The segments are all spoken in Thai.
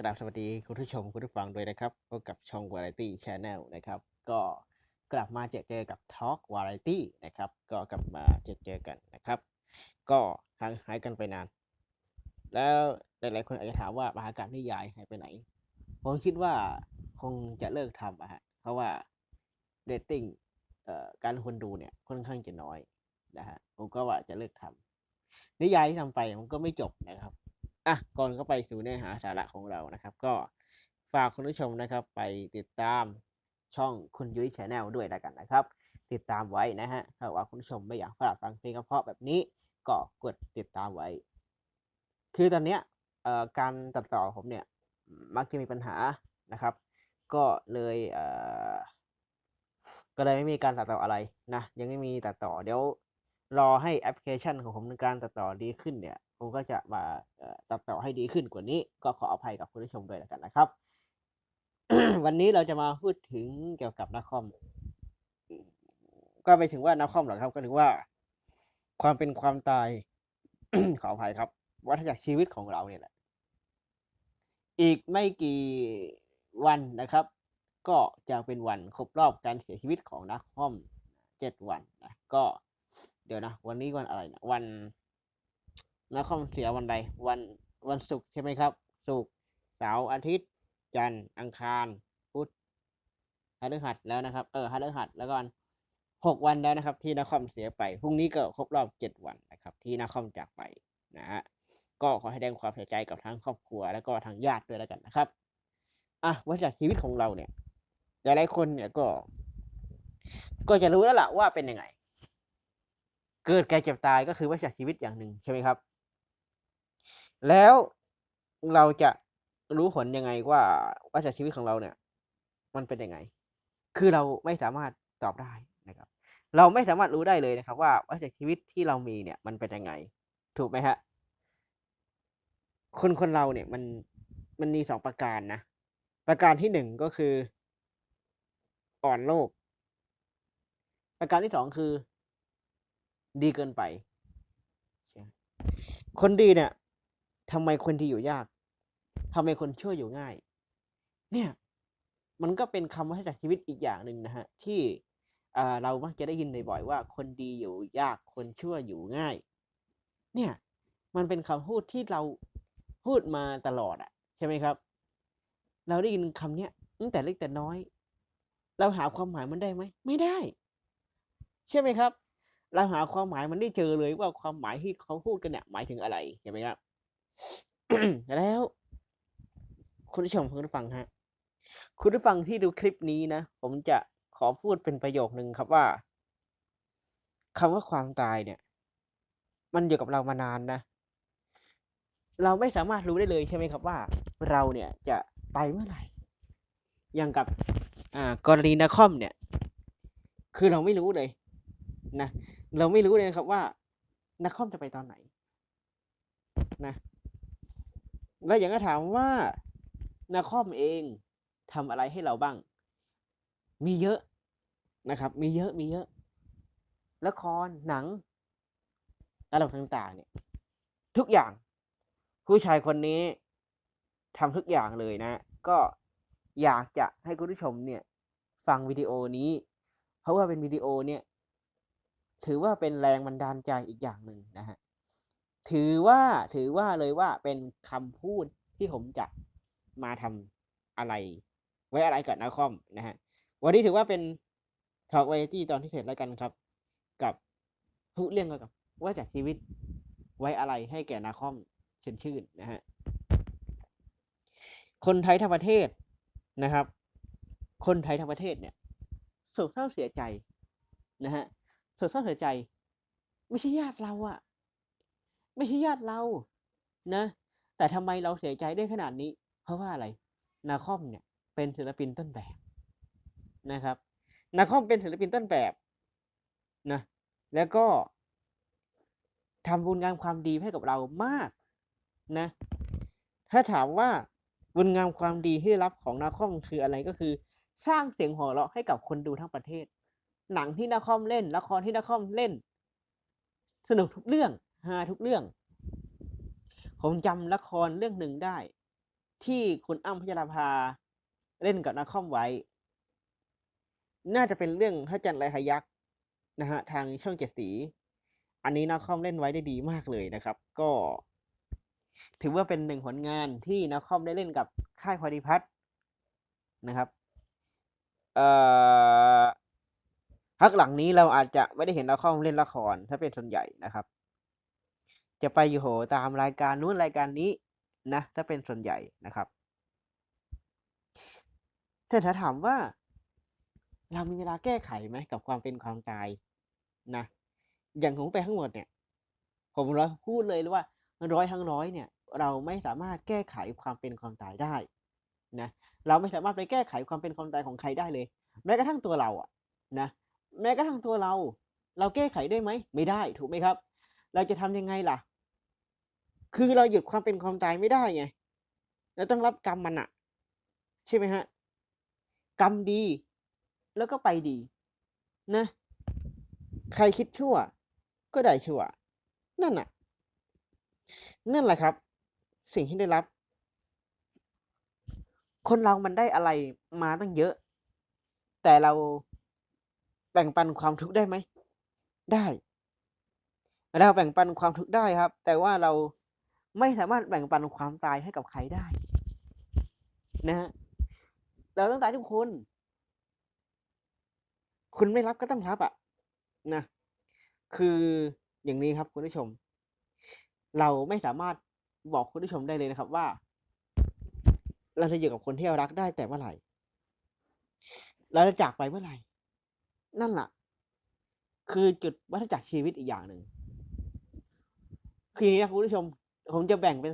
กราบสวัสดีคุณผู้ชมคุณผู้ฟังด้วยนะครับพบกับช่อง Variety Channel นะครับ ก็กลับมาเจอเจอกับ Talk Variety นะครับ ก็กลับมาเจอเจอกันนะครับ ก็ห่างหายกันไปนาน แล้วหลายๆคนอาจจะถามว่ามหากาพย์นิยายหายไปไหน ผมคิดว่าคงจะเลิกทำอะฮะเพราะว่าเรตติ้งเอ่อการคนดูเนี่ยค่อนข้างจะน้อยนะฮะผมก็ว่าจะเลิกทำนิยายที่ทำไปมันก็ไม่จบนะครับ อะก่อนเข้าไปสู่เนื้อหาสาระของเรานะครับ ก็ฝากคุณผู้ชมนะครับ ไปติดตามช่องคุณยุ้ยชาแนลด้วยแล้วกันนะครับ ติดตามไว้นะฮะถ้าว่าคุณผู้ชมไม่อยากพลาดฟังเพลงเพราะแบบนี้ก็กดติดตามไว้ คือตอนเนี้ยการตัดต่อผมเนี่ยมักจะมีปัญหานะครับ ก็เลยเก็เลยไม่มีการตัดต่ออะไรนะยังไม่มีตัดต่อเดี๋ยวรอให้แอปพลิเคชันของผมในการตัดต่อดีขึ้นเนี่ย ผมก็จะมาตัดต่อให้ดีขึ้นกว่านี้ ก็ขออภัยกับคุณผู้ชมด้วยแล้วกันนะครับ วันนี้เราจะมาพูดถึงเกี่ยวกับนักคอม ก็ไปถึงว่านักคอมเหรอครับ ก็ถึงว่า ความเป็นความตาย ขออภัยครับ วัฏจักรชีวิตของเราเนี่ยแหละ อีกไม่กี่วันนะครับ ก็จะเป็นวันครบรอบการเสียชีวิตของนักคอมเจ็ดวันนะก็ เดี๋ยวนะ วันนี้วันอะไรนะวัน นักคอมเสียวันใด วันวันศุกร์ใช่ไหมครับ ศุกร์เสาร์อาทิตย์ จันทร์อังคาร พุธพฤหัสแล้วนะครับ เออพฤหัสแล้วก็วันหกวันแล้วนะครับ ที่นักคอมเสียไป พรุ่งนี้ก็ครบรอบเจ็ดวันนะครับ ที่นักคอมจากไปนะฮะก็ขอให้แสดงความเสียใจกับทั้งครอบครัว แล้วก็ทางญาติด้วยแล้วกันนะครับอะว่าจากชีวิตของเราเนี่ยหลายๆคนเนี่ยก็ ก็จะรู้แล้วล่ะว่าเป็นยังไง เกิดแก่เจ็บตายก็คือวัฏจักชีวิตอย่างหนึ่งใช่ไหมครับ แล้วเราจะรู้ผลยังไงว่าวัฏจักชีวิตของเราเนี่ย มันเป็นยังไง คือเราไม่สามารถตอบได้นะครับ เราไม่สามารถรู้ได้เลยนะครับ ว่าวัฏจักชีวิตที่เรามีเนี่ย มันเป็นยังไง ถูกไหมฮะคนคนเราเนี่ยมันมันมีสองประการนะประการที่หนึ่งก็คือ อ่อนโลก ประการที่สองคือ ดีเกินไป คนดีเนี่ย ทำไมคนดีอยู่ยากทำไมคนชั่วอยู่ง่าย เนี่ย มันก็เป็นคำว่าจากชีวิตอีกอย่างหนึ่งนะฮะ ที่อ่าเรามักจะได้ยินบ่อยๆว่า คนดีอยู่ยากคนชั่วอยู่ง่าย เนี่ย มันเป็นคำพูดที่เราพูดมาตลอดอะใช่ไหมครับ เราได้ยินคำเนี้ยตั้งแต่เล็กแต่น้อย เราหาความหมายมันได้ไหมไม่ได้ ใช่ไหมครับ เราหาความหมายมันได้เจอเลยว่าความหมายที่เขาพูดกันเนี่ยหมายถึงอะไรใช่ไหมครับ แล้วคุณผู้ชมคุณผู้ฟังฮะ คุณผู้ฟังที่ดูคลิปนี้นะ ผมจะขอพูดเป็นประโยคนึงครับว่าคำว่าความตายเนี่ย มันอยู่กับเรามานานนะ เราไม่สามารถรู้ได้เลยใช่ไหมครับว่า เราเนี่ยจะไปเมื่อไหร่ อย่างกับอ่ากรณีนาคอมเนี่ย คือเราไม่รู้เลยนะ เราไม่รู้เลยครับว่านาคอมจะไปตอนไหน นะ แล้วอย่างก็ถามว่านาคอมเองทำอะไรให้เราบ้าง มีเยอะนะครับ มีเยอะมีเยอะ ละครหนังอะไรต่างๆ เนี่ย ทุกอย่าง ผู้ชายคนนี้ทำทุกอย่างเลยนะ ก็อยากจะให้คุณผู้ชมเนี่ย ฟังวิดีโอนี้ เพราะว่าเป็นวิดีโอเนี่ย ถือว่าเป็นแรงบันดาลใจอีกอย่างหนึ่งนะฮะ ถือว่าถือว่าเลยว่าเป็นคำพูดที่ผมจะมาทำอะไร ไว้อะไรกับนาคอมนะฮะ วันนี้ถือว่าเป็นทอล์กไวที่ตอนที่เสร็จแล้วกันครับ กับทุกเรื่องกับ ว่าจากชีวิตไว้อะไรให้แก่นาคอมเชิญชื่นนะฮะ คนไทยทั้งประเทศนะครับ คนไทยทั้งประเทศเนี่ยโศกเศร้าเสียใจนะฮะโศกเศร้าเสียใจ ไม่ใช่ญาติเราอะ ไม่ใช่ญาติเรานะ แต่ทำไมเราเสียใจได้ขนาดนี้ เพราะว่าอะไร นาคอมเนี่ย เป็นศิลปินต้นแบบนะครับ นาคอมเป็นศิลปินต้นแบบนะแล้วก็ทำบุญงามความดีให้กับเรามากนะ ถ้าถามว่าบุญงามความดีที่ได้รับของนาคอมคืออะไรก็คือ สร้างเสียงหัวเราะให้กับคนดูทั้งประเทศ หนังที่นาคอมเล่น ละครที่นาคอมเล่น สนุกทุกเรื่อง ฮาทุกเรื่อง ผมจำละครเรื่องหนึ่งได้ ที่คุณอ้ำพัชราภาเล่นกับนักคอมไว้ น่าจะเป็นเรื่องพระจันทร์ไรหายักษ์นะฮะทางช่องเจ็ดสี อันนี้นักคอมเล่นไว้ได้ดีมากเลยนะครับ ก็ ถือว่าเป็นหนึ่งผลงานที่นักคอมได้เล่นกับค่ายพอดีพัฒน์นะครับเอ่อพักหลังนี้เราอาจจะไม่ได้เห็นนักคอมเล่นละครถ้าเป็นส่วนใหญ่นะครับ จะไปอยู่โหตามรายการนู้นรายการนี้นะถ้าเป็นส่วนใหญ่นะครับแต่ถ้าถามว่า เรามีเวลาแก้ไขไหมกับความเป็นความตายนะ อย่างของไปทั้งหมดเนี่ย ผมร้อยพูดเลยว่าร้อยทั้งร้อยเนี่ย เราไม่สามารถแก้ไขความเป็นความตายได้นะเราไม่สามารถไปแก้ไขความเป็นความตายของใครได้เลย แม้กระทั่งตัวเราอะนะแม้กระทั่งตัวเรา เราแก้ไขได้ไหมไม่ได้ถูกไหมครับ เราจะทำยังไงล่ะ คือเราหยุดความเป็นความตายไม่ได้ไงเราต้องรับกรรมมันอะใช่ไหมฮะ กรรมดี แล้วก็ไปดี นะ ใครคิดชั่ว ก็ได้ชั่ว นั่นน่ะนั่นแหละครับ สิ่งที่ได้รับ คนเรามันได้อะไรมาตั้งเยอะ แต่เราแบ่งปันความทุกข์ได้ไหม ได้เราแบ่งปันความทุกข์ได้ครับ แต่ว่าเรา ไม่สามารถแบ่งปันความตายให้กับใครได้ นะฮะเราต้องตายทุกคน คุณไม่รับก็ต้องรับอะนะ คืออย่างนี้ครับคุณผู้ชม เราไม่สามารถบอกคุณผู้ชมได้เลยนะครับว่า เราจะอยู่กับคนที่เรารักได้แต่เมื่อไหร่ เราจะจากไปเมื่อไหร่ นั่นแหละคือจุดวัฏจักรชีวิตอีกอย่างหนึ่งคืออย่างนี้นะคุณผู้ชม ผมจะแบ่งเป็น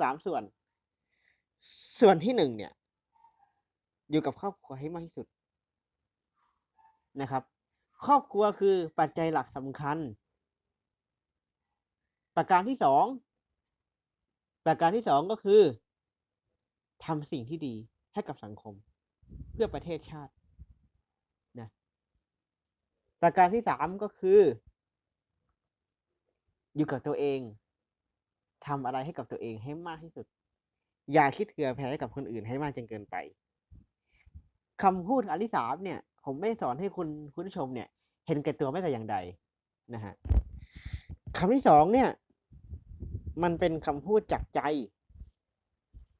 สามส่วน ส่วนที่หนึ่งเนี่ย อยู่กับครอบครัวให้มากที่สุดนะครับ ครอบครัวคือปัจจัยหลักสำคัญ ประการที่สองประการที่สองก็คือทำสิ่งที่ดีให้กับสังคม เพื่อประเทศชาตินะประการที่สามก็คือ อยู่กับตัวเอง ทำอะไรให้กับตัวเองให้มากที่สุด อย่าคิดเผื่อแผ่ให้กับคนอื่นให้มากจนเกินไปคำพูดอันที่สามเนี่ย ผมไม่สอนให้คุณคุณผู้ชมเนี่ย เห็นแก่ตัวไม่แต่อย่างใดนะฮะคำที่สองเนี่ย มันเป็นคำพูดจากใจ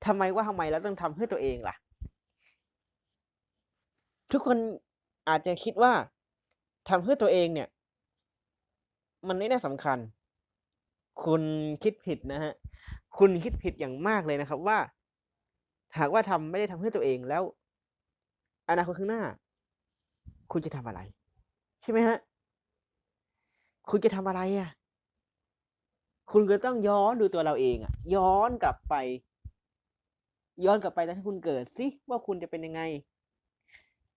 ทำไมว่าทำไมเราต้องทำเพื่อตัวเองล่ะ ทุกคนอาจจะคิดว่าทำเพื่อตัวเองเนี่ย มันไม่น่าสำคัญ คุณคิดผิดนะฮะ คุณคิดผิดอย่างมากเลยนะครับว่า หากว่าทำไม่ได้ทำเพื่อตัวเองแล้ว อนาคตข้างหน้า คุณจะทำอะไร ใช่ไหมฮะ คุณจะทำอะไรอะ คุณก็ต้องย้อนดูตัวเราเองอะ ย้อนกลับไป ย้อนกลับไปตอนที่คุณเกิดสิว่าคุณจะเป็นยังไง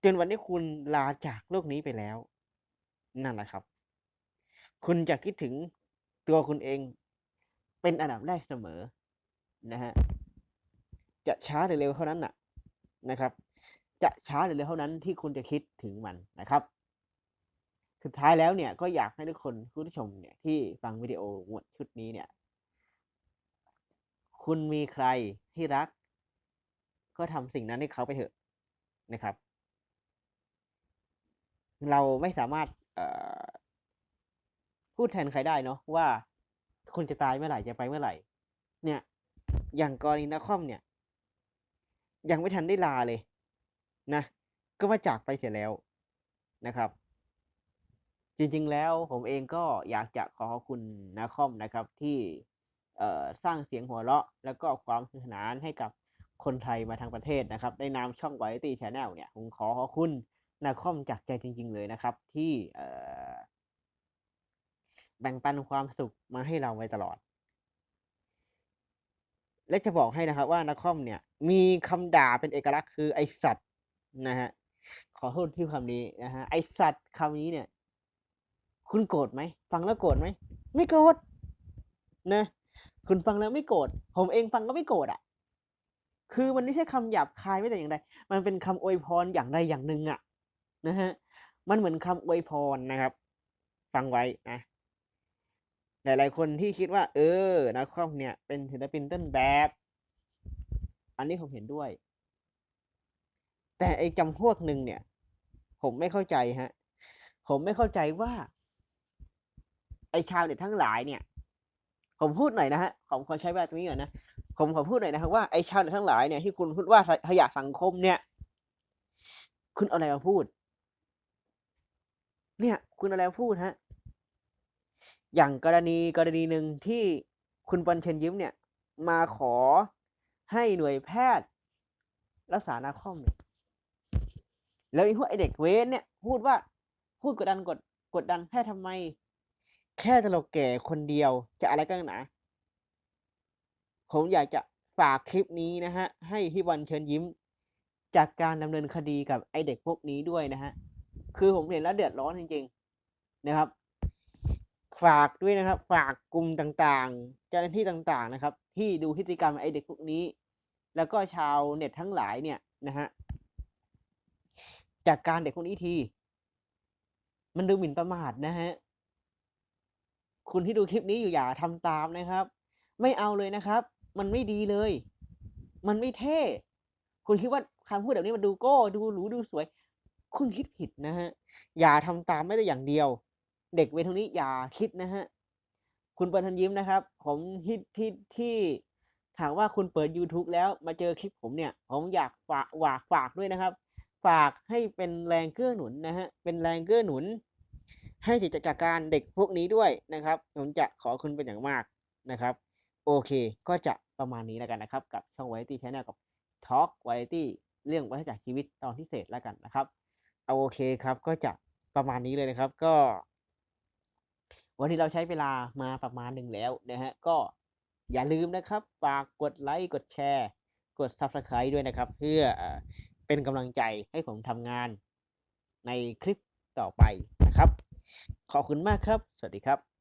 จนวันที่คุณลาจากโลกนี้ไปแล้ว นั่นแหละครับ คุณจะคิดถึง ตัวคุณเองเป็นอันดับแรกเสมอนะฮะจะช้าหรือเร็วเท่านั้นน่ะนะครับ จะช้าหรือเร็วเท่านั้นที่คุณจะคิดถึงมันนะครับ สุดท้ายแล้วเนี่ยก็อยากให้ทุกคนผู้ชมเนี่ยที่ฟังวิดีโอหมวดชุดนี้เนี่ย คุณมีใครที่รัก ก็ทำสิ่งนั้นให้เขาไปเถอะนะครับ เราไม่สามารถเอ่อ พูดแทนใครได้เนาะว่าคุณจะตายเมื่อไหร่จะไปเมื่อไหร่ เนี่ย อย่างกรณีนักคอมเนี่ย ยังไม่ทันได้ลาเลย นะ ก็มาจากไปเสียแล้วนะครับ จริงๆแล้วผมเองก็อยากจะขอขอบคุณนาคอมนะครับที่สร้างเสียงหัวเราะ แล้วก็ความสนุกสนานให้กับคนไทยมาทางประเทศนะครับในนามช่อง Variety Channel เนี่ย ผมขอขอบคุณนาคอมจากใจจริง ๆ เลยนะครับ ที่อ แบ่งปันความสุขมาให้เราไว้ตลอด และจะบอกให้นะครับว่านาคอมเนี่ย มีคำด่าเป็นเอกลักษณ์คือไอสัตว์นะฮะขอโทษที่คำนี้นะฮะไอสัตว์คำนี้เนี่ย คุณโกรธไหมฟังแล้วโกรธไหมไม่โกรธนะคุณฟังแล้วไม่โกรธผมเองฟังก็ไม่โกรธอะ คือมันไม่ใช่คำหยาบคายไม่แต่อย่างใดมันเป็นคำอวยพรอย่างใดอย่างหนึ่งอะนะฮะมันเหมือนคำอวยพรนะครับ ฟังไว้นะ หลาย ๆ คนที่คิดว่า เออนาคอมเนี่ยเป็นศิลปินต้นแบบ อันนี้ผมเห็นด้วย แต่ไอ้จำพวกหนึ่งเนี่ย ผมไม่เข้าใจฮะ ผมไม่เข้าใจว่า ไอ้ชาวเน็ตทั้งหลายเนี่ย ผมพูดหน่อยนะฮะผมขอใช้เวลาตรงนี้หน่อยนะผมขอพูดหน่อยนะครับว่าไอ้ชาวเน็ตทั้งหลายเนี่ยที่คุณพูดว่าขยะสังคมเนี่ย คุณเอาอะไรมาพูด เนี่ย คุณเอาอะไรมาพูดฮะ อย่างกรณีกรณีหนึ่งที่คุณบอลเชิญยิ้มเนี่ย มาขอให้หน่วยแพทย์ รักษานาคอมเนี่ยแล้วไอ้พวกไอเด็กเว้นเนี่ย พูดว่าพูดกดดันกดกดดันแพทย์ทำไม แค่ตลกแก่คนเดียวจะอะไรกันหนาผมอยากจะฝากคลิปนี้นะฮะ ให้พี่บอลเชิญยิ้ม จากการดำเนินคดีกับไอเด็กพวกนี้ด้วยนะฮะ คือผมเห็นแล้วเดือดร้อนจริง ๆ นะครับ ฝากด้วยนะครับ ฝากกลุ่มต่างๆ เจ้าหน้าที่ต่างๆนะครับ ที่ดูพฤติกรรมไอเด็กพวกนี้ แล้วก็ชาวเน็ตทั้งหลายเนี่ยนะฮะจัดการเด็กพวกนี้ที มันดูหมิ่นประมาทนะฮะคุณที่ดูคลิปนี้อยู่อย่าทำตามนะครับ ไม่เอาเลยนะครับ มันไม่ดีเลย มันไม่เท่ คุณคิดว่าคำพูดแบบนี้มันดูโก้ ดูหรูดูสวย คุณคิดผิดนะฮะอย่าทำตามไม่ได้อย่างเดียว เด็กเวทงนี้อย่าคิดนะฮะ คุณเปิดทันยิ้มนะครับ ผมที่ที่ที่ถามว่าคุณเปิด YouTube แล้วมาเจอคลิปผมเนี่ย ผมอยากฝากฝากฝากด้วยนะครับ ฝากให้เป็นแรงเกื้อหนุนนะฮะ เป็นแรงเกื้อหนุน ให้จิตจัดการเด็กพวกนี้ด้วยนะครับ ผมจะขอคุณเป็นอย่างมากนะครับ โอเค ก็จะประมาณนี้แล้วกันนะครับ กับช่อง Variety Channel กับ Talk Variety เรื่องวัฏจักรชีวิตตอนพิเศษแล้วกันนะครับ เอาโอเคครับ ก็จะประมาณนี้เลยนะครับ ก็ วันนี้เราใช้เวลามาประมาณหนึ่งแล้วนะฮะก็อย่าลืมนะครับฝากกดไลค์กดแชร์ กด Subscribe ด้วยนะครับ เพื่อเออเป็นกำลังใจให้ผมทำงานในคลิปต่อไปนะครับ ขอบคุณมากครับ สวัสดีครับ